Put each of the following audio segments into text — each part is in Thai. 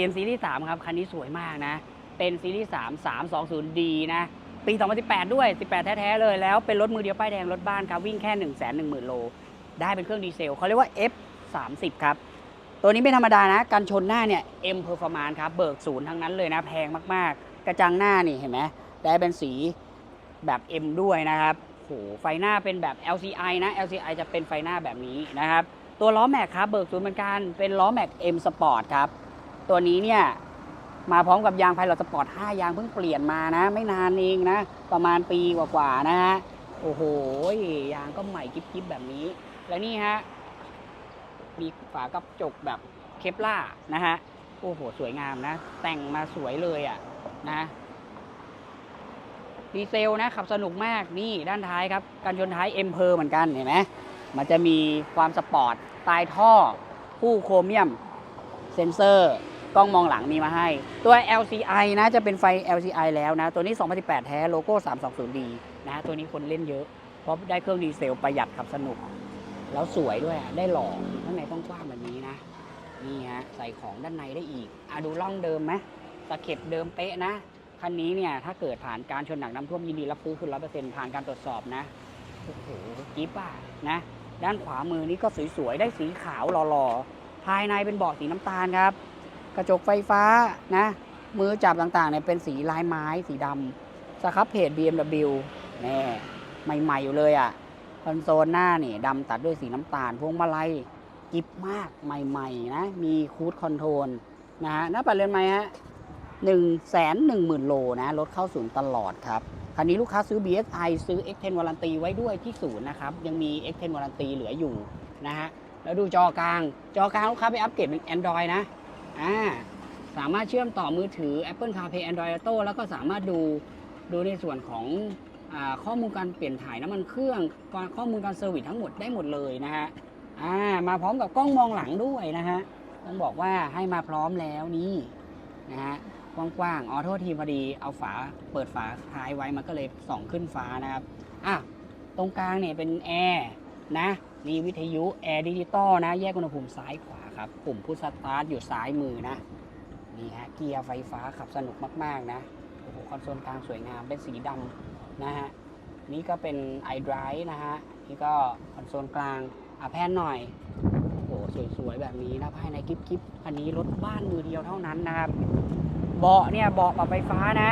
BM ซีรีส์3ครับ คันนี้สวยมากนะ เป็นซีรีส์3 320D นะ ปี 2018 ด้วย 18 แท้ ๆ เลยแล้วเป็นรถมือเดียวป้ายแดงรถบ้านครับ วิ่งแค่ 1 1 0 0 0 0 โล ได้เป็นเครื่องดีเซล เขาเรียกว่า F30 ครับ ตัวนี้ไม่ธรรมดานะกันชนหน้าเนี่ย M Performance ครับ เบิกศูนย์ทั้งนั้นเลยนะ แพงมากๆ กระจังหน้านี่เห็นไหมได้เป็นสีแบบ M ด้วยนะครับโหไฟหน้าเป็นแบบ LCI นะ LCI จะเป็นไฟหน้าแบบนี้นะครับตัวล้อแม็กครับเบิกศูนย์เหมือนกันเป็นล้อแม็ก M Sport ครับ ตัวนี้เนี่ยมาพร้อมกับยางไพลอตสปอร์ต5ยางเพิ่งเปลี่ยนมานะ ไม่นานเองนะ ประมาณปีกว่าๆนะฮะโอ้โหยางก็ใหม่กิ๊บๆแบบนี้ และนี่ฮะมีฝากระจกแบบเคปล่านะฮะโอ้โห สวยงามนะ แต่งมาสวยเลยอะ่ะนะดีเซลนะขับสนุกมากนี่ด้านท้ายครับกันชนท้ายเอ็มเพอร์เหมือนกันเห็นไหมมันจะมีความสปอร์ตตายท่อคู่โครเมียม เซนเซอร์ กล้องมองหลังมีมาให้ ตัว LCI นะจะเป็นไฟ LCI แล้วนะ ตัวนี้ 2018 แท้โลโก้ 320D นะ ตัวนี้คนเล่นเยอะ เพราะได้เครื่องดีเซลประหยัดขับสนุก แล้วสวยด้วยได้หล่อข้างในต้องกว้างแบบนี้นะ นี่ฮะ ใส่ของด้านในได้อีกอะดูร่องเดิมไหมตะเข็บเดิมเป๊ะนะ คันนี้เนี่ยถ้าเกิดผ่านการชนหนักน้ำท่วมยินดีรับซื้อคืนร้อยเปอร์เซ็นต์ผ่านการตรวจสอบนะโอ้โหกิ๊บอะนะ ด้านขวามือนี่ก็สวยๆได้สีขาวหล่อๆภายในเป็นเบาะสีน้ำตาลครับ กระจกไฟฟ้านะมือจับต่างๆเนี่ยเป็นสีลายไม้สีดำสครับเพจ BMW แน่ใหม่ๆอยู่เลยอะคอนโซลหน้านี่ดำตัดด้วยสีน้ำตาลพวงมาลัยกิบมากใหม่ๆนะมีคูดคอนโทรลนะฮะหน้าปัดเรือนไม้ฮะหนึ่งแสนหนึ่งหมื่นโลนะรถเข้าศูนย์ตลอดครับคันนี้ลูกค้าซื้อ BSI ซื้อ X10 วารันตีไว้ด้วยที่ศูนย์นะครับ ยังมี X10 วารันตีเหลืออยู่นะฮะแล้วดูจอกลาง จอกลางลูกค้าไปอัปเกรดเป็น Android นะ อ่าสามารถเชื่อมต่อมือถือ Apple CarPlay Android Auto แล้วก็สามารถดูดูในส่วนของอข้อมูลการเปลี่ยนถ่ายน้ำมันเครื่องข้อมูลการเซอร์วิสทั้งหมดได้หมดเลยนะฮะอ่ามาพร้อมกับกล้องมองหลังด้วยนะฮะต้องบอกว่าให้มาพร้อมแล้วนี่นะฮะกว้างๆออโทษทีพอดีเอาฝาเปิดฝาท้ายไว้มันก็เลยส่องขึ้นฟ้านะครับอะตรงกลางเนี่ยเป็นแอร์นะนี่วิทยุแอร์ดิจิตอลนะ แยกอุณหภูมิซ้ายขวา ครับ ปุ่มพุชสตาร์ทอยู่ซ้ายมือนะนี่ฮะเกียร์ไฟฟ้าขับสนุกมากๆนะโอ้โหคอนโซลกลางสวยงามเป็นสีดำนะฮะนี่ก็เป็น iDrive นะฮะนี่ก็คอนโซลกลางอะแพนหน่อยโอ้โหสวยๆแบบนี้นะภายในกิ๊บกิ๊บอันนี้รถบ้านมือเดียวเท่านั้นนะครับ เบาะเนี่ยเบาะปรับไฟฟ้านะ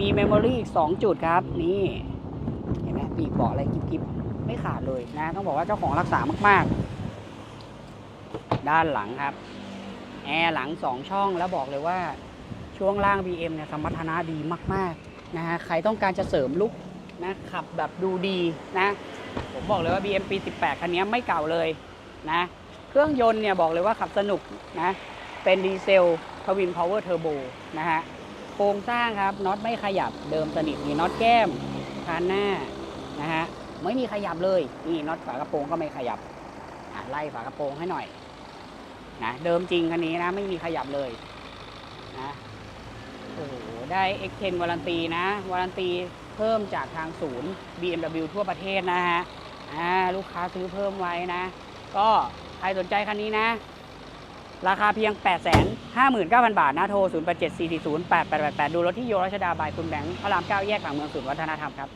มีเมมโมรี่อีก2จุดครับ นี่ เห็นไหมปีกเบาะอะไรกิ๊บกิ๊บไม่ขาดเลยนะ ต้องบอกว่าเจ้าของรักษามากๆ ด้านหลังครับ แอร์หลัง 2 ช่องแล้วบอกเลยว่าช่วงล่าง BM เนี่ยสมรรถนะดีมากๆนะฮะใครต้องการจะเสริมลุกนะขับแบบดูดีนะ ผมบอกเลยว่า BM ปี 18 คันนี้ไม่เก่าเลยนะ เครื่องยนต์เนี่ยบอกเลยว่าขับสนุกนะ เป็นดีเซลทวินพาวเวอร์เทอร์โบนะฮะโครงสร้างครับน็อตไม่ขยับเดิมสนิทมีน็อตแก้มคานหน้านะฮะไม่มีขยับเลย นี่น็อตฝากระโปรงก็ไม่ขยับไล่ฝากระโปรงให้หน่อย นะเดิมจริงคันนี้นะไม่มีขยับเลยนะโอ้โหได้ X10 วารันตีนะวารันตีเพิ่มจากทางศูนย์ BMW ทั่วประเทศนะฮะอ่าลูกค้าซื้อเพิ่มไว้นะ ก็ใครสนใจคันนี้นะ ราคาเพียง 8 5 9 0 0 0 บาทนะโทร 0 8 7 4 4 0 8 8 8 8 ดูรถที่โยรัชดาบายคุณแบงค์พระราม 9 แยกหลังเมืองศูนย์วัฒนธรรมครับ